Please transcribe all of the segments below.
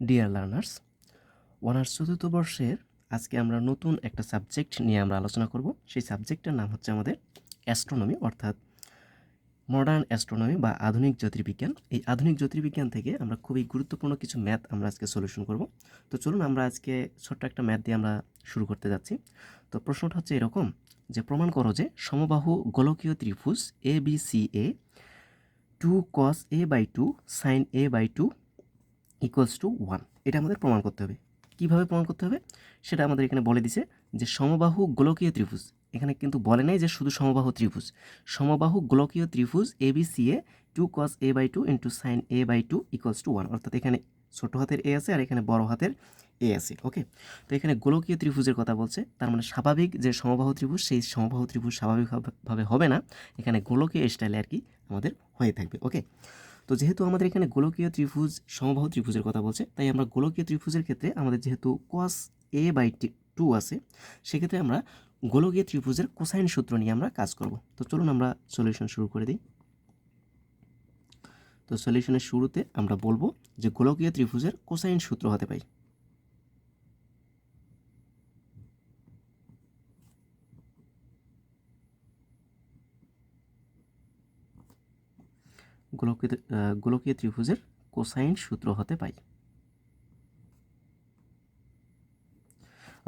Dear learners honours চতুর্থ বর্ষের আজকে আমরা নতুন একটা সাবজেক্ট নিয়ে আমরা আলোচনা করব। সেই সাবজেক্টের নাম হচ্ছে আমাদের অ্যাস্ট্রোনমি অর্থাৎ মডার্ন অ্যাস্ট্রোনমি বা আধুনিক জ্যোতির্বিজ্ঞান। এই আধুনিক জ্যোতির্বিজ্ঞান থেকে আমরা খুবই গুরুত্বপূর্ণ কিছু ম্যাথ আমরা আজকে সলিউশন করব। তো চলুন আমরা আজকে ছোট্ট একটা ম্যাথ দিয়ে আমরা শুরু করতে যাচ্ছি। তো প্রশ্নটা হচ্ছে এরকম, যে প্রমাণ করো যে সমবাহু গোলকীয় ত্রিভুজ A B C A two cos A by two sine A by two equals to one এটা আমাদের প্রমাণ করতে হবে। কীভাবে প্রমাণ করতে হবে? সেটা আমাদের এখানে বলে দিছে যে সমবাহু গোলকীয় ত্রিভুজ। এখানে কিন্তু বলে নাই যে শুধু সমবাহু ত্রিভুজ। সমবাহু গোলকীয় ত্রিভুজ A B C A two cos A by two into sine A by two equals to one অর্থাৎ এখানে ছোটো হাতের এ আছে আর এখানে বড় হাতের এ আছে ওকে তো এখানে গোলকীয় ত্রিভুজের কথা বলছে। তার মানে স্বাভাবিক যে সমবাহু ত্রিভুজ, সেই সমবাহু ত্রিভুজ স্বাভাবিকভাবে হবে না। এখানে গোলকীয় স্টাইলে আর কি আমাদের হয়ে থাকবে ওকে তো যেহেতু আমাদের এখানে গোলকীয় ত্রিভুজ সমবাহু ত্রিভুজের কথা বলছে, তাই আমরা গোলকীয় ত্রিভুজের ক্ষেত্রে আমাদের যেহেতু কস এ বাই টু আছে, সেক্ষেত্রে আমরা গোলকীয় ত্রিভুজের কোসাইন সূত্র নিয়ে আমরা কাজ করব। তো চলুন আমরা সলিউশন শুরু করে দিই। তো সলিউশনের শুরুতে আমরা বলব যে গোলকীয় ত্রিভুজের কোসাইন সূত্র হতে পাই গোলকীয় গোলকীয় ত্রিভুজের কোসাইন সূত্র হতে পাই।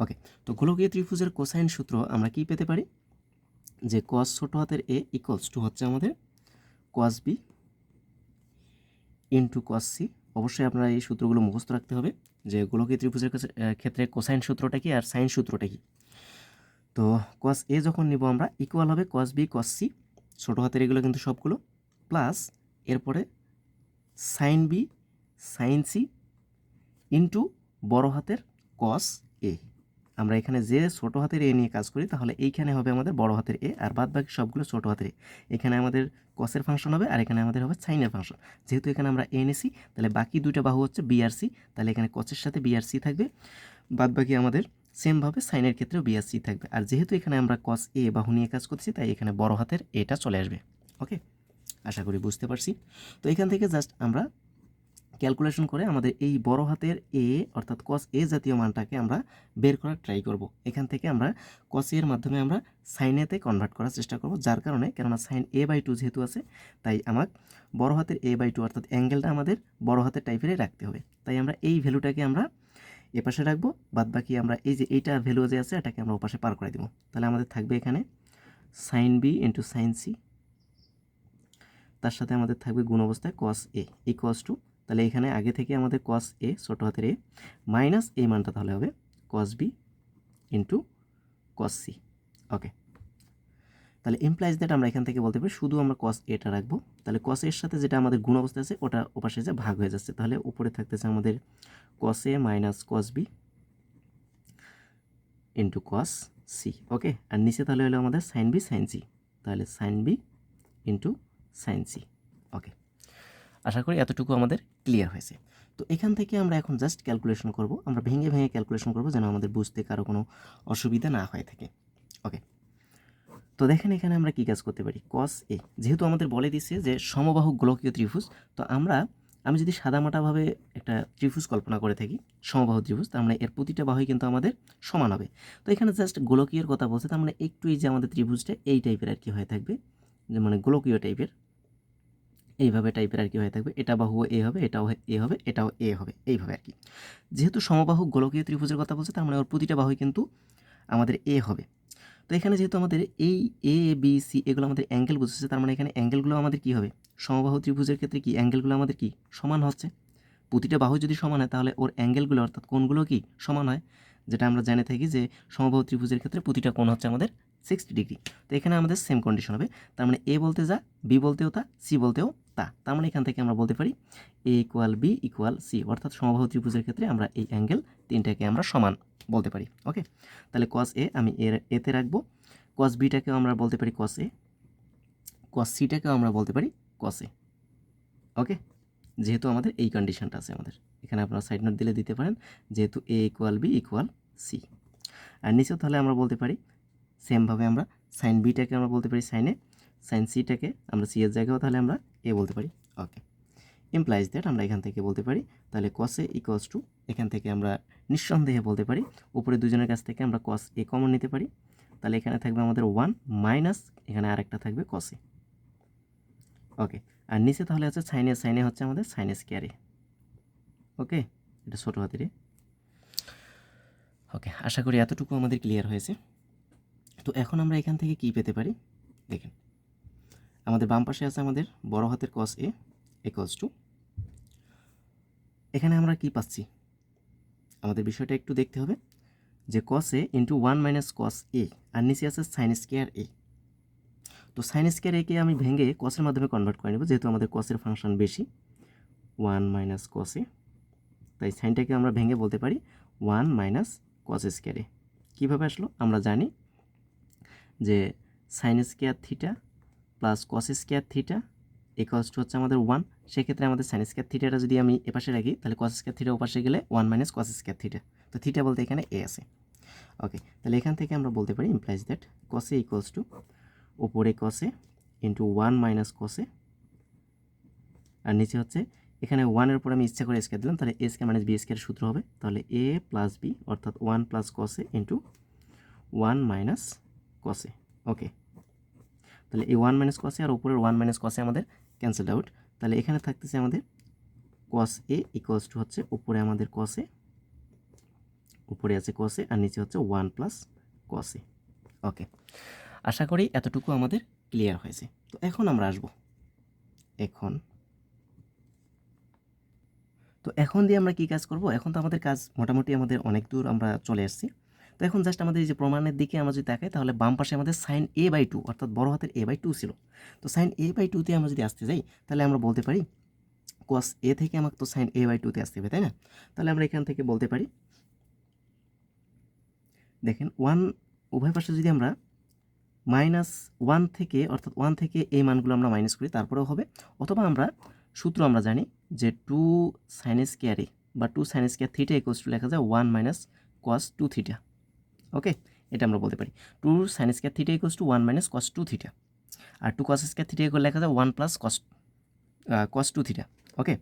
ওকে তো গোলকীয় ত্রিভুজের কোসাইন সূত্র আমরা কি পেতে পারি? যে কস ছোট হাতের এ ইকুয়ালস টু হচ্ছে আমাদের cos B into cos C অবশ্যই আপনারা এই সূত্রগুলো মুখস্থ রাখতে হবে যে গোলকীয় ত্রিভুজের ক্ষেত্রে কোসাইন সূত্রটা কি আর সাইন সূত্রটা কি। তো কস এ যখন নিব আমরা ইকুয়াল হবে কস বি কস সি ছোটো হাতের এগুলো কিন্তু সবগুলো প্লাস এরপরে sine B sine C into বড় হাতের কস এ আমরা এখানে যে ছোট হাতের এ নিয়ে কাজ করি, তাহলে এইখানে হবে আমাদের বড় হাতের এ আর বাদ বাকি সবগুলো ছোট হাতের এ এখানে আমাদের কসের ফাংশন হবে, আর এখানে আমাদের হবে সাইনের ফাংশন যেহেতু এখানে আমরা এ নিছি, তাহলে বাকি দুইটা বাহু হচ্ছে বিআরসি তাহলে এখানে কসের সাথে বিআরসি থাকবে। বাদ বাকি আমাদের সেমভাবে সাইনের ক্ষেত্রেও বিআরসি থাকবে। আর যেহেতু এখানে আমরা কস এ বাহু নিয়ে কাজ করছি তাই এখানে বড় হাতের এটা চলে আসবে। ওকে আশা করি বুঝতে পারছি। তো এখান থেকে জাস্ট আমরা ক্যালকুলেশন করে আমাদের এই বড় হাতের এ অর্থাৎ কস এ জাতীয় মানটাকে আমরা বের করার ট্রাই করব। এখান থেকে আমরা কস এর মাধ্যমে আমরা সাইনেতে কনভার্ট করার চেষ্টা করব, যার কারণে কেননা সাইন এ বাই টু যেহেতু আছে, তাই আমার বড় হাতের এ বাই টু অর্থাৎ অ্যাঙ্গেলটা আমাদের বড় হাতের টাইপেরই রাখতে হবে। তাই আমরা এই ভ্যালুটাকে আমরা এপাশে রাখব বাদ বাকি আমরা এই যে এইটা ভ্যালু যে আছে, এটাকে আমরা ওপাশে পার করে দেবো। তাহলে আমাদের থাকবে এখানে sine B into sine C তার সাথে আমাদের থাকবে গুণ অবস্থায় কস এ ইকুয়ালস টু তাহলে এখানে আগে থেকে আমাদের কস এ ছোটো হাতের এ মাইনাস এই মানটা তাহলে হবে cos B into cos C okay তাহলে ইমপ্লাইজ দ্যাট আমরা এখান থেকে বলতে পারি শুধু আমরা কস এটা রাখব। তাহলে কস এর সাথে যেটা আমাদের গুণ অবস্থা আছে, ওটা ওপাশে যে ভাগ হয়ে যাচ্ছে, তাহলে উপরে থাকতেছে আমাদের cos A minus cos B into cos C okay আর নিচে তাহলে হলো আমাদের সাইন বি সাইন সি তাহলে sine B into sine C okay আশা করি এতটুকু আমাদের ক্লিয়ার হয়েছে। তো এখান থেকে আমরা এখন জাস্ট ক্যালকুলেশন করব। আমরা ভেঙে ভেঙে ক্যালকুলেশন করব যেন আমাদের বুঝতে কারও কোনো অসুবিধা না হয়ে থাকে। ওকে তো দেখেন এখানে আমরা কি কাজ করতে পারি? কস এ যেহেতু আমাদের বলে দিছে যে সমবাহু গোলকীয় ত্রিভুজ, তো আমরা, আমি যদি সাদামাটাভাবে একটা ত্রিভুজ কল্পনা করে থাকি, সমবাহু ত্রিভুজ, তার মানে এর প্রতিটা বাহুই কিন্তু আমাদের সমান হবে। তো এখানে জাস্ট গোলকীয়ের কথা বলছে, তার মানে একটু এই যে আমাদের ত্রিভুজটা এই টাইপের আর কি হয়ে থাকবে, যে মানে গোলকীয় টাইপের এইভাবে টাইপের আর কি হয়ে থাকবে। এটা বাহু এ হবে, এটাও এ হবে, এটাও এ হবে, এইভাবে আর কি যেহেতু সমবাহু গোলকীয় ত্রিভুজের কথা বলছে, তার মানে ওর প্রতিটা বাহুই কিন্তু আমাদের এ হবে। তো এখানে যেহেতু আমাদের এই এ বি সি এগুলো আমাদের অ্যাঙ্গেল বুঝেছে তার মানে এখানে অ্যাঙ্গেলগুলো আমাদের কি হবে? সমবাহু ত্রিভুজের ক্ষেত্রে কি? অ্যাঙ্গেলগুলো আমাদের কি? সমান হচ্ছে। প্রতিটা বাহু যদি সমান হয়, তাহলে ওর অ্যাঙ্গেলগুলো অর্থাৎ কোনগুলো কি? সমান হয়। যেটা আমরা জেনে থাকি যে সমবাহু ত্রিভুজের ক্ষেত্রে প্রতিটা কোণ হচ্ছে আমাদের সিক্সটি ডিগ্রি তো এখানে আমাদের সেম কন্ডিশন হবে। তার মানে এ বলতে যা বি বলতেও তা সি বলতেও তা, তার মানে এখান থেকে আমরা বলতে পারি A equal B equal C অর্থাৎ সমবাহু ত্রিভুজের ক্ষেত্রে আমরা এই অ্যাঙ্গেল তিনটাকে আমরা সমান বলতে পারি ওকে তাহলে কস এ আমি এর এতে রাখব কস বিটাকেও আমরা বলতে পারি কস এ কস সিটাকেও আমরা বলতে পারি কস এ ওকে যেহেতু আমাদের এই কন্ডিশনটা আছে আমাদের, এখানে আপনারা সাইড নোট দিলে দিতে পারেন, যেহেতু A equal B equal C আর নিচেও তাহলে আমরা বলতে পারি সেমভাবে আমরা সাইন বিটাকে আমরা বলতে পারি সাইনে সাইন সিটাকে আমরা সি এর জায়গাও তাহলে আমরা এ বলতে পারি। ওকে ইমপ্লাইজ দ্যাট আমরা এখান থেকে বলতে পারি। তাহলে কস এ ইকুয়ালস টু এখান থেকে আমরা নিঃসন্দেহে বলতে পারি। উপরে দুজনের কাছ থেকে আমরা কস এ কমন নিতে পারি। তাহলে এখানে থাকবে আমাদের ওয়ান মাইনাস এখানে আরেকটা থাকবে কস ওকে আর নিচে তাহলে হচ্ছে সাইনে সাইনে হচ্ছে আমাদের সাইনে স্কোয়ারে ওকে এটা ছোটো হাতের ওকে আশা করি এতটুকু আমাদের ক্লিয়ার হয়েছে। তো এখন আমরা এখান থেকে কি পেতে পারি? দেখেন। আমাদের বাম পাশে আছে আমাদের বড় হাতের কস এ ইকুয়ালস টু এখানে আমরা কি পাচ্ছি? আমাদের বিষয়টা একটু দেখতে হবে। যে cos A into one minus cos A আর নিচে আছে সাইন স্কোয়ার এ তো সাইন স্কোয়ার একে আমি ভেঙে কসের মাধ্যমে কনভার্ট করে নেব, যেহেতু আমাদের কসের ফাংশন বেশি। ওয়ান মাইনাস কস এ তাই সাইনটাকে আমরা ভেঙে বলতে পারি ওয়ান মাইনাস কস স্কোয়ারে কীভাবে আসলো? আমরা জানি যে sine square theta plus cos square theta equals to হচ্ছে আমাদের ওয়ান সেক্ষেত্রে আমাদের সাইন স্কোয়ার থিটাটা যদি আমি এপাশে রাখি, তাহলে কস স্কোয়ার থিটা ওপাশে গেলে one minus cos square theta তো থিটা বলতে এখানে এ আছে। ওকে তাহলে এখান থেকে আমরা বলতে পারি implies that cos A equals to ওপরে cos A into one minus cos A আর নিচে হচ্ছে এখানে ওয়ানের উপর আমি ইচ্ছা করে স্কোয়ার দিলাম, তাহলে A square minus B square সূত্র হবে। তাহলে এ প্লাস বি অর্থাৎ ওয়ান প্লাস কসে ইন্টু ওয়ান মাইনাস কসে ওকে তাহলে এই ওয়ান মাইনাস কসে আর উপরের ওয়ান মাইনাস কসে আমাদের ক্যান্সেল আউট তাহলে এখানে থাকতেছে আমাদের কস এ ইকুয়ালস টু হচ্ছে উপরে আমাদের কসে উপরে আছে কসে আর নিচে হচ্ছে ওয়ান প্লাস কসে ওকে আশা করি এতটুকু আমাদের ক্লিয়ার হয়েছে। তো এখন আমরা আসব। এখন। তো এখন দিয়ে আমরা কি কাজ করব? এখন তো আমাদের কাজ মোটামুটি আমাদের অনেক দূর আমরা চলে আসছি। তো এখন জাস্ট আমাদের এই যে প্রমাণের দিকে আমরা যদি তাকাই, তাহলে বাম পাশে আমাদের সাইন এ বাই টু অর্থাৎ বড় হাতের এ বাই টু ছিল। তো সাইন এ বাই টুতে আমরা যদি আসতে যাই, তাহলে আমরা বলতে পারি কস এ থেকে আমাকে তো সাইন এ বাই টুতে আসতে হবে, তাই না? তাহলে আমরা এখান থেকে বলতে পারি, দেখেন ওয়ান উভয় পাশে যদি আমরা মাইনাস ওয়ান থেকে, অর্থাৎ ওয়ান থেকে এই মানগুলো আমরা মাইনাস করি, তারপরেও হবে। অথবা আমরা সূত্র আমরা জানি যে টু সাইনেস কেয়ারে বা two সাইনেস square theta equals to লেখা যায় one minus cos two theta okay এটা আমরা বলতে পারি। Two sine square theta equals to one minus cos two theta R two cos square theta equal লেখা যায় one plus cos cos two theta okay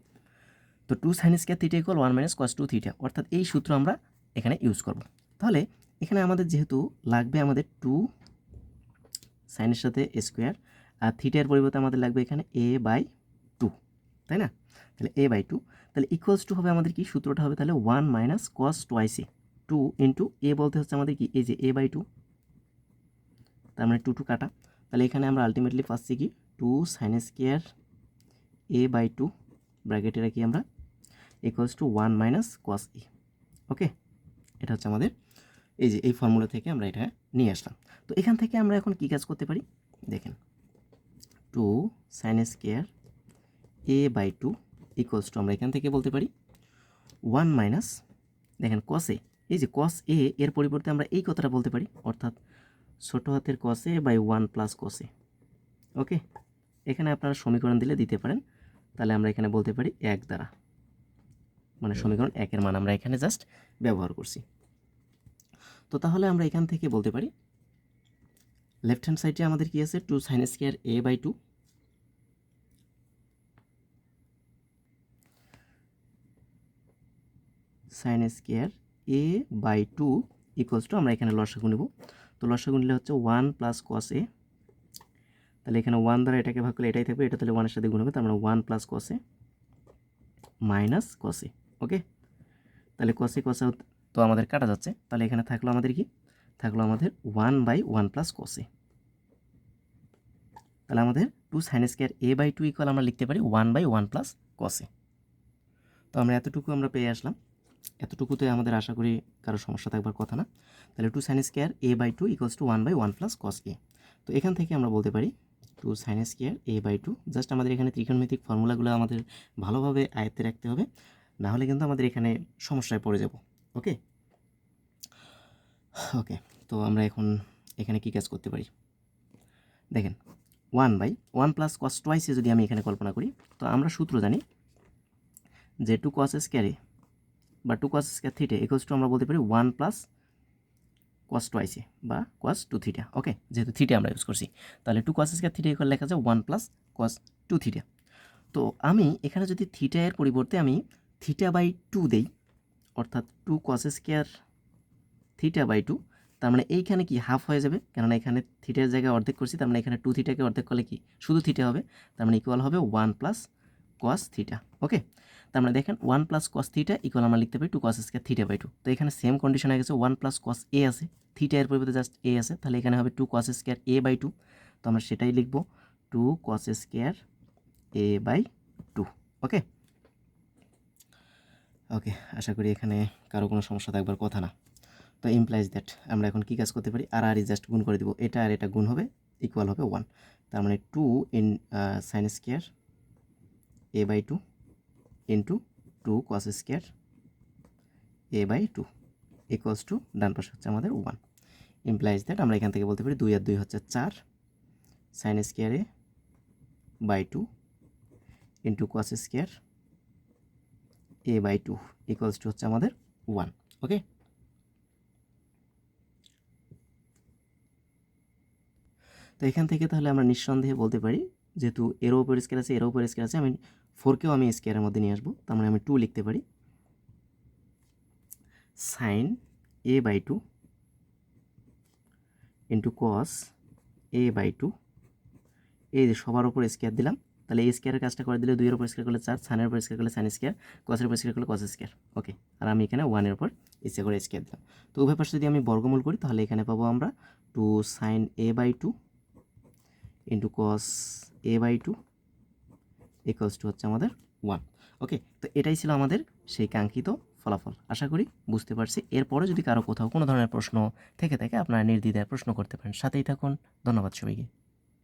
তো two sine square theta equal one minus cos two theta অর্থাৎ এই সূত্র আমরা এখানে use করব। তাহলে এখানে আমাদের যেহেতু লাগবে আমাদের টু সাইনের সাথে স্কোয়ার আর থিটার পরিবর্তে আমাদের লাগবে এখানে এ বাই টু তাই না? তাহলে এ বাই টু তাহলে ইকুয়ালস টু হবে আমাদের কি? সূত্রটা হবে তাহলে one minus cos twice two into A বলতে হচ্ছে আমাদের কি? এই যে এ বাই টু তার মানে টু টু কাটা। তাহলে এখানে আমরা আলটিমেটলি পাচ্ছি কি? Two sine square A by two ব্র্যাকেটে রাখি আমরা? Equals to one minus cos A okay এটা হচ্ছে আমাদের এই যে এই ফর্মুলা থেকে আমরা এটা নিয়ে আসলাম। তো এখান থেকে আমরা এখন কী কাজ করতে পারি? দেখেন two sine square A by two equals to আমরা এখান থেকে বলতে পারি ওয়ান মাইনাস দেখেন কস এই যে কস এ এর পরিবর্তে আমরা এই কথাটা বলতে পারি, অর্থাৎ ছোটো হাতের cos by one plus cos okay এখানে আপনারা সমীকরণ দিলে দিতে পারেন, তাহলে আমরা এখানে বলতে পারি এক দ্বারা। মানে সমীকরণ একের মান আমরা এখানে জাস্ট ব্যবহার করছি। তো তাহলে আমরা এখান থেকে বলতে পারি লেফট হ্যান্ড সাইডে আমাদের কি আছে? Two sine square A by two sine square A by two equals to আমরা এখানে লসাগু নেব। তো লসাগু নিলে হচ্ছে ওয়ান প্লাস কস এ তাহলে এখানে ওয়ান দ্বারা এটাকে ভাগ করলে এটাই থাকবে, এটা তাহলে ওয়ানের সাথে গুণ হবে, তার মানে one plus cos minus cos okay তাহলে কসে কসে তো আমাদের কাটা যাচ্ছে। তাহলে এখানে থাকল আমাদের কি? থাকল আমাদের ওয়ান বাই ওয়ান প্লাস কসে তাহলে আমাদের two sine square A by two equal আমরা লিখতে পারি one by one plus cos A তো আমরা এতটুকু আমরা পেয়ে আসলাম। এতটুকুতে আমাদের আশা করি কারও সমস্যা থাকবার কথা না। তাহলে two sine square A by two equals to one by one plus cos A তো এখান থেকে আমরা বলতে পারি two sine square A by two just আমাদের এখানে ত্রিকোণমিতিক ফর্মুলাগুলো আমাদের ভালোভাবে আয়ত্তে রাখতে হবে। না হলে কিন্তু আমাদের এখানে সমস্যায় পড়ে যাব। ওকে? ওকে, তো আমরা এখন এখানে কী কাজ করতে পারি? দেখেন one by one plus cos টোয়াইসে যদি আমি এখানে কল্পনা করি, তো আমরা সূত্র জানি যে টু কস স্কোয়ারে বা টু কস স্কোয়ার থিটে ইকুয়ালস টু আমরা বলতে পারি ওয়ান প্লাস কস টোয়াইসে বা কস টু থিটা ওকে যেহেতু থিটে আমরা ইউজ করছি। তাহলে two cos square theta equal লেখা যায় one plus cos two theta তো আমি এখানে যদি থিটা এর পরিবর্তে আমি থিটা বাই টু দেই, অর্থাৎ two cos square theta by two তার মানে এইখানে কি হাফ হয়ে যাবে? কেননা এখানে থিটার জায়গায় অর্ধেক করছি, তার মানে এখানে টু থিটাকে অর্ধেক করলে কি? শুধু থিটা হবে, তার মানে ইকুয়াল হবে one plus cos theta okay তার মানে দেখেন one plus cos theta equal আমরা লিখতে পারি two cos square theta by two তো এখানে সেম কন্ডিশন হয়ে গেছে ওয়ান প্লাস কস এ আছে থিটা এর পরিবর্তে জাস্ট এ আছে, তাহলে এখানে হবে two cos square A by two তো আমরা সেটাই লিখব two cos square A by two okay okay আশা করি এখানে কারও কোনো সমস্যা থাকবার কথা না। তো ইমপ্লাইজ দ্যাট আমরা এখন কী কাজ করতে পারি? আর আর জাস্ট গুণ করে দিব, এটা আর এটা গুণ হবে ইকুয়াল হবে ওয়ান তার মানে two in sine square A by two into two cos square A by two equals to ডান পাশে হচ্ছে আমাদের ওয়ান ইমপ্লাইজ দ্যাট আমরা এখান থেকে বলতে পারি দুই আর দুই হচ্ছে চার। Sine square A by two into cos square A by two equals to হচ্ছে আমাদের ওয়ান ওকে তো এখান থেকে তাহলে আমরা নিঃসন্দেহে বলতে পারি যেহেতু এরও উপর স্কেয়ার আছে এরও উপর স্কেয়ার আছে, আমি ফোরকেও আমি স্কেয়ারের মধ্যে নিয়ে আসব। তার মানে আমি টু লিখতে পারি। Sine A by two into cos A by two এই যে সবার উপর স্কেয়ার দিলাম, তাহলে এই স্কেয়ারের কাজটা করে দিলে দুইয়ের উপর স্কেয়ার করলে চার সানের উপর স্কেয়ার করলে সাইন স্কেয়ার কসের উপর স্কেয়ার করলে কস স্কেয়ার ওকে আর আমি এখানে ওয়ানের উপর ইচ্ছে করে স্কেয়ার দিলাম। তো উভয় পাশে যদি আমি বর্গমূল করি, তাহলে এখানে পাবো আমরা two sine A by two into cos A by two equals to হচ্ছে আমাদের ওয়ান ওকে তো এটাই ছিল আমাদের সেই কাঙ্ক্ষিত ফলাফল। আশা করি বুঝতে পারছি। এরপরে যদি কারও কোথাও কোনো ধরনের প্রশ্ন থেকে থাকে, আপনারা নির্দ্বিধায় প্রশ্ন করতে পারেন। সাথেই থাকুন। ধন্যবাদ সবাইকে।